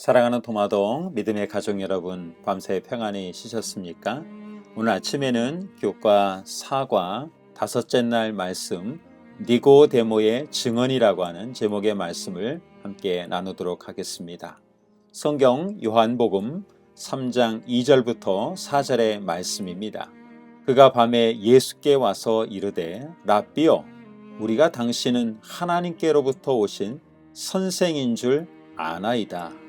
사랑하는 도마동 믿음의 가족 여러분, 밤새 평안히 쉬셨습니까? 오늘 아침에는 교과 4과 다섯째 날 말씀 니고데모의 증언이라고 하는 제목의 말씀을 함께 나누도록 하겠습니다. 성경 요한복음 3장 2절부터 4절의 말씀입니다. 그가 밤에 예수께 와서 이르되 라비어 우리가 당신은 하나님께로부터 오신 선생인 줄 아나이다.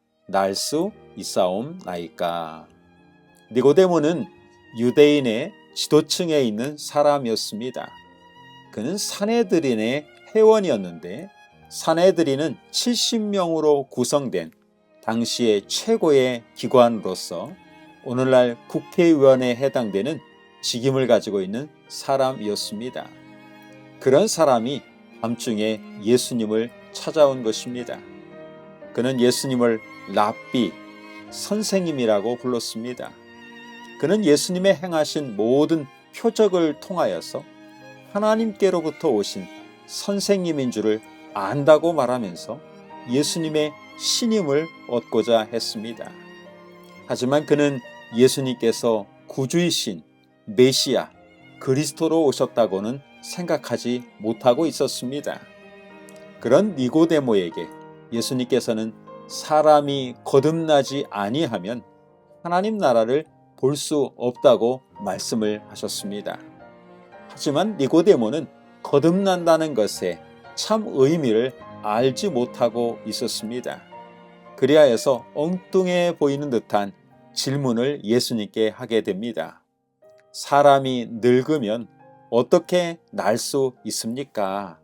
날 수 있사옵나이까? 니고데모는 유대인의 지도층에 있는 사람이었습니다. 그는 사내들인의 회원이었는데 사내들인은 70명으로 구성된 당시의 최고의 기관으로서 오늘날 국회의원에 해당되는 직임을 가지고 있는 사람이었습니다. 그런 사람이 밤중에 예수님을 찾아온 것입니다. 그는 예수님을 랍비, 선생님이라고 불렀습니다. 그는 예수님의 행하신 모든 표적을 통하여서 하나님께로부터 오신 선생님인 줄을 안다고 말하면서 예수님의 신임을 얻고자 했습니다. 하지만 그는 예수님께서 구주이신 메시아 그리스도로 오셨다고는 생각하지 못하고 있었습니다. 그런 니고데모에게 예수님께서는 사람이 거듭나지 아니하면 하나님 나라를 볼 수 없다고 말씀을 하셨습니다. 하지만 니고데모는 거듭난다는 것에 참 의미를 알지 못하고 있었습니다. 그리하여서 엉뚱해 보이는 듯한 질문을 예수님께 하게 됩니다. 사람이 늙으면 어떻게 날 수 있습니까?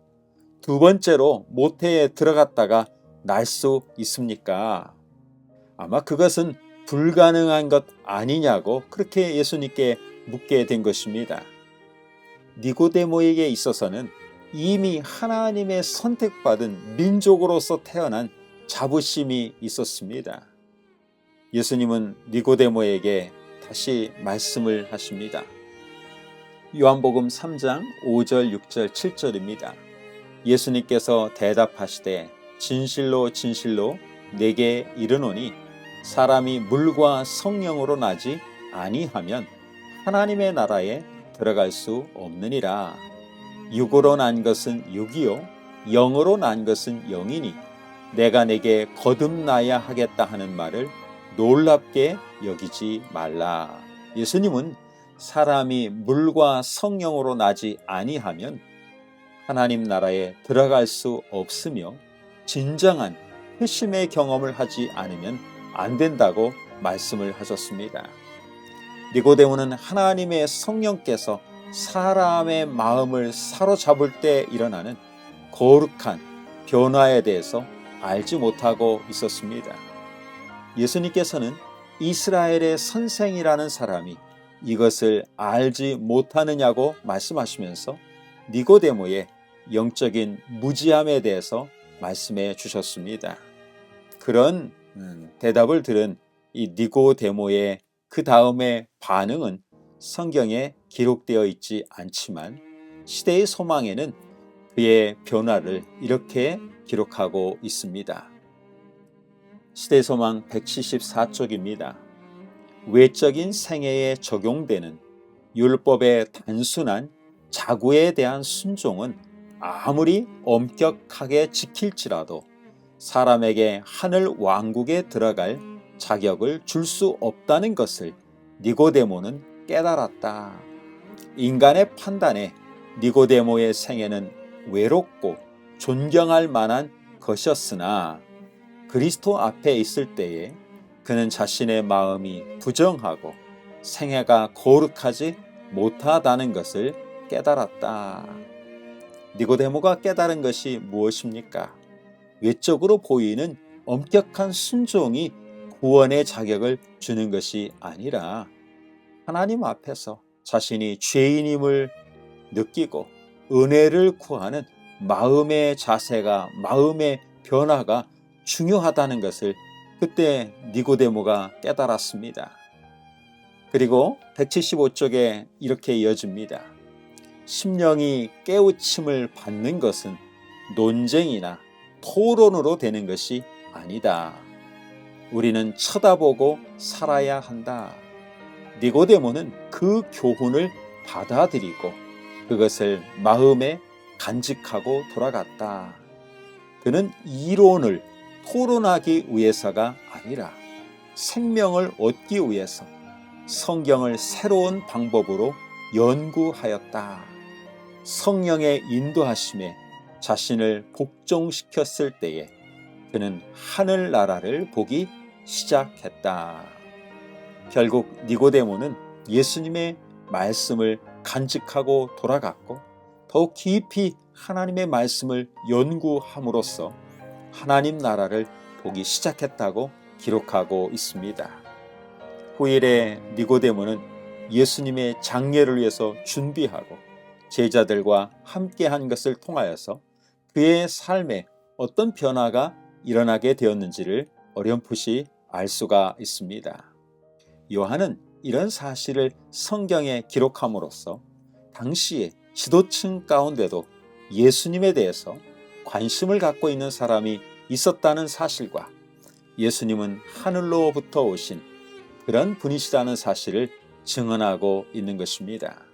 두 번째로 모태에 들어갔다가 날 수 있습니까? 아마 그것은 불가능한 것 아니냐고 그렇게 예수님께 묻게 된 것입니다. 니고데모에게 있어서는 이미 하나님의 선택받은 민족으로서 태어난 자부심이 있었습니다. 예수님은 니고데모에게 다시 말씀을 하십니다. 요한복음 3장 5절, 6절, 7절입니다. 예수님께서 대답하시되 진실로 진실로 내게 이르노니 사람이 물과 성령으로 나지 아니하면 하나님의 나라에 들어갈 수 없느니라. 육으로 난 것은 육이요 영으로 난 것은 영이니 내가 내게 거듭나야 하겠다 하는 말을 놀랍게 여기지 말라. 예수님은 사람이 물과 성령으로 나지 아니하면 하나님 나라에 들어갈 수 없으며 진정한 회심의 경험을 하지 않으면 안 된다고 말씀을 하셨습니다. 니고데모는 하나님의 성령께서 사람의 마음을 사로잡을 때 일어나는 거룩한 변화에 대해서 알지 못하고 있었습니다. 예수님께서는 이스라엘의 선생이라는 사람이 이것을 알지 못하느냐고 말씀하시면서 니고데모의 영적인 무지함에 대해서 말씀해 주셨습니다. 그런 음, 대답을 들은 이 니고데모의 그 다음의 반응은 성경에 기록되어 있지 않지만 시대의 소망에는 그의 변화를 이렇게 기록하고 있습니다. 시대 소망 174쪽입니다. 외적인 생애에 적용되는 율법의 단순한 자구에 대한 순종은 아무리 엄격하게 지킬지라도 사람에게 하늘 왕국에 들어갈 자격을 줄 수 없다는 것을 니고데모는 깨달았다. 인간의 판단에 니고데모의 생애는 외롭고 존경할 만한 것이었으나 그리스도 앞에 있을 때에 그는 자신의 마음이 부정하고 생애가 거룩하지 못하다는 것을 깨달았다. 니고데모가 깨달은 것이 무엇입니까? 외적으로 보이는 엄격한 순종이 구원의 자격을 주는 것이 아니라 하나님 앞에서 자신이 죄인임을 느끼고 은혜를 구하는 마음의 자세가 마음의 변화가 중요하다는 것을 그때 니고데모가 깨달았습니다. 그리고 175쪽에 이렇게 이어집니다. 심령이 깨우침을 받는 것은 논쟁이나 토론으로 되는 것이 아니다. 우리는 쳐다보고 살아야 한다. 니고데모는 그 교훈을 받아들이고 그것을 마음에 간직하고 돌아갔다. 그는 이론을 토론하기 위해서가 아니라 생명을 얻기 위해서 성경을 새로운 방법으로 연구하였다. 성령의 인도하심에 자신을 복종시켰을 때에 그는 하늘나라를 보기 시작했다. 결국 니고데모는 예수님의 말씀을 간직하고 돌아갔고 더욱 깊이 하나님의 말씀을 연구함으로써 하나님 나라를 보기 시작했다고 기록하고 있습니다. 후일에 니고데모는 예수님의 장례를 위해서 준비하고 제자들과 함께한 것을 통하여서 그의 삶에 어떤 변화가 일어나게 되었는지를 어렴풋이 알 수가 있습니다. 요한은 이런 사실을 성경에 기록함으로써 당시의 지도층 가운데도 예수님에 대해서 관심을 갖고 있는 사람이 있었다는 사실과 예수님은 하늘로부터 오신 그런 분이시라는 사실을 증언하고 있는 것입니다.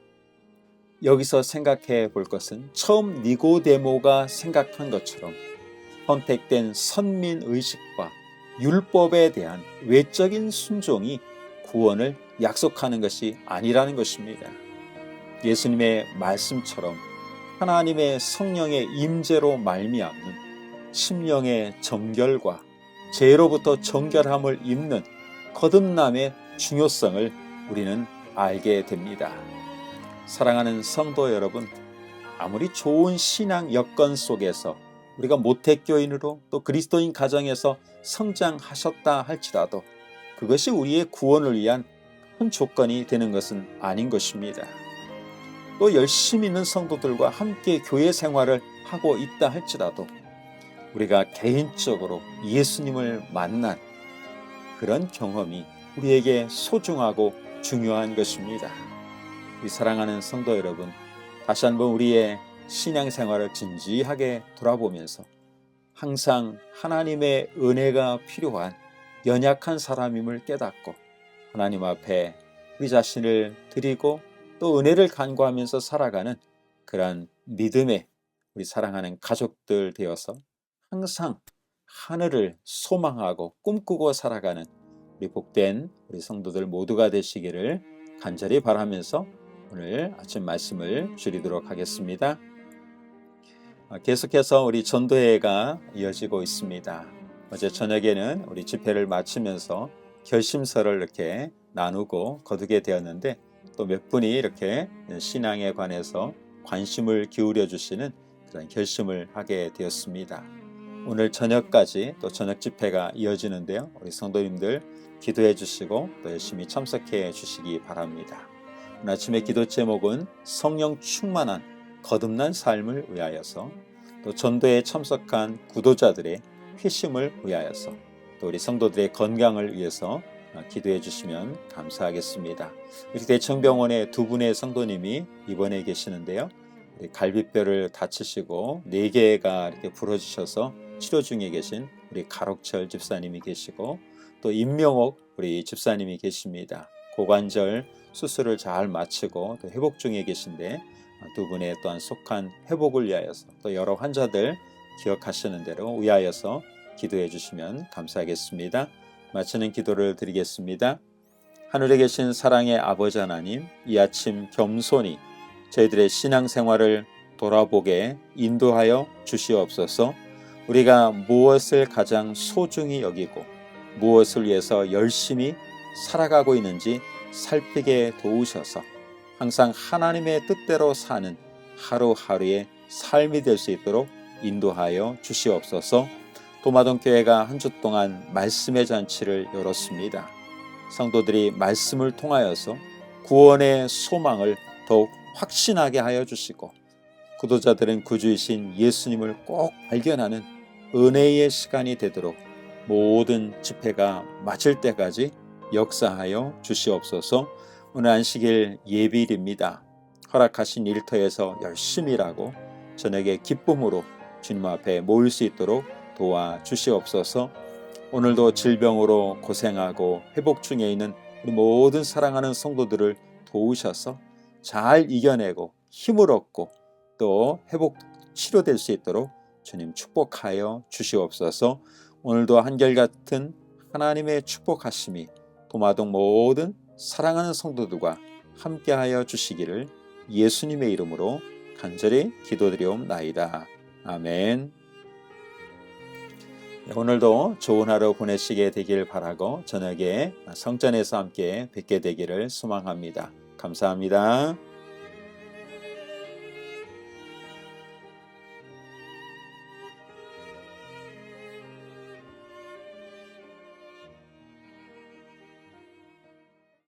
여기서 생각해 볼 것은 처음 니고데모가 생각한 것처럼 선택된 선민 의식과 율법에 대한 외적인 순종이 구원을 약속하는 것이 아니라는 것입니다. 예수님의 말씀처럼 하나님의 성령의 임재로 말미암는 심령의 정결과 죄로부터 정결함을 입는 거듭남의 중요성을 우리는 알게 됩니다. 사랑하는 성도 여러분, 아무리 좋은 신앙 여건 속에서 우리가 모태교인으로 또 그리스도인 가정에서 성장하셨다 할지라도 그것이 우리의 구원을 위한 큰 조건이 되는 것은 아닌 것입니다. 또 열심히 있는 성도들과 함께 교회 생활을 하고 있다 할지라도 우리가 개인적으로 예수님을 만난 그런 경험이 우리에게 소중하고 중요한 것입니다. 이 사랑하는 성도 여러분, 다시 한번 우리의 신앙생활을 진지하게 돌아보면서 항상 하나님의 은혜가 필요한 연약한 사람임을 깨닫고 하나님 앞에 우리 자신을 드리고 또 은혜를 간구하면서 살아가는 그러한 믿음의 우리 사랑하는 가족들 되어서 항상 하늘을 소망하고 꿈꾸고 살아가는 우리 복된 우리 성도들 모두가 되시기를 간절히 바라면서 오늘 아침 말씀을 줄이도록 하겠습니다. 아, 계속해서 우리 전도회가 이어지고 있습니다. 어제 저녁에는 우리 집회를 마치면서 결심서를 이렇게 나누고 거두게 되었는데 또 몇 분이 이렇게 신앙에 관해서 관심을 기울여 주시는 그런 결심을 하게 되었습니다. 오늘 저녁까지 또 저녁 집회가 이어지는데요. 우리 성도님들 기도해 주시고 또 열심히 참석해 주시기 바랍니다. 아침의 기도 제목은 성령 충만한 거듭난 삶을 위하여서 또 전도에 참석한 구도자들의 회심을 위하여서 또 우리 성도들의 건강을 위해서 기도해 주시면 감사하겠습니다. 우리 대청병원의 두 분의 성도님이 입원해 계시는데요. 갈비뼈를 다치시고 네 개가 이렇게 부러지셔서 치료 중에 계신 우리 가록철 집사님이 계시고 또 임명옥 우리 집사님이 계십니다. 고관절 수술을 잘 마치고 또 회복 중에 계신데 두 분의 또한 속한 회복을 위하여서 또 여러 환자들 기억하시는 대로 위하여서 기도해 주시면 감사하겠습니다. 마치는 기도를 드리겠습니다. 하늘에 계신 사랑의 아버지 하나님, 이 아침 겸손히 저희들의 신앙생활을 돌아보게 인도하여 주시옵소서. 우리가 무엇을 가장 소중히 여기고 무엇을 위해서 열심히 살아가고 있는지 살피게 도우셔서 항상 하나님의 뜻대로 사는 하루하루의 삶이 될 수 있도록 인도하여 주시옵소서. 도마동 교회가 한 주 동안 말씀의 잔치를 열었습니다. 성도들이 말씀을 통하여서 구원의 소망을 더욱 확신하게 하여 주시고 구도자들은 구주이신 예수님을 꼭 발견하는 은혜의 시간이 되도록 모든 집회가 마칠 때까지 역사하여 주시옵소서. 오늘 안식일 예비일입니다. 허락하신 일터에서 열심히 일하고 저녁에 기쁨으로 주님 앞에 모일 수 있도록 도와 주시옵소서. 오늘도 질병으로 고생하고 회복 중에 있는 우리 모든 사랑하는 성도들을 도우셔서 잘 이겨내고 힘을 얻고 또 회복 치료될 수 있도록 주님 축복하여 주시옵소서. 오늘도 한결같은 하나님의 축복하심이 도마동 모든 사랑하는 성도들과 함께하여 주시기를 예수님의 이름으로 간절히 기도드리옵나이다. 아멘. 네, 오늘도 좋은 하루 보내시게 되길 바라고 저녁에 성전에서 함께 뵙게 되기를 소망합니다. 감사합니다.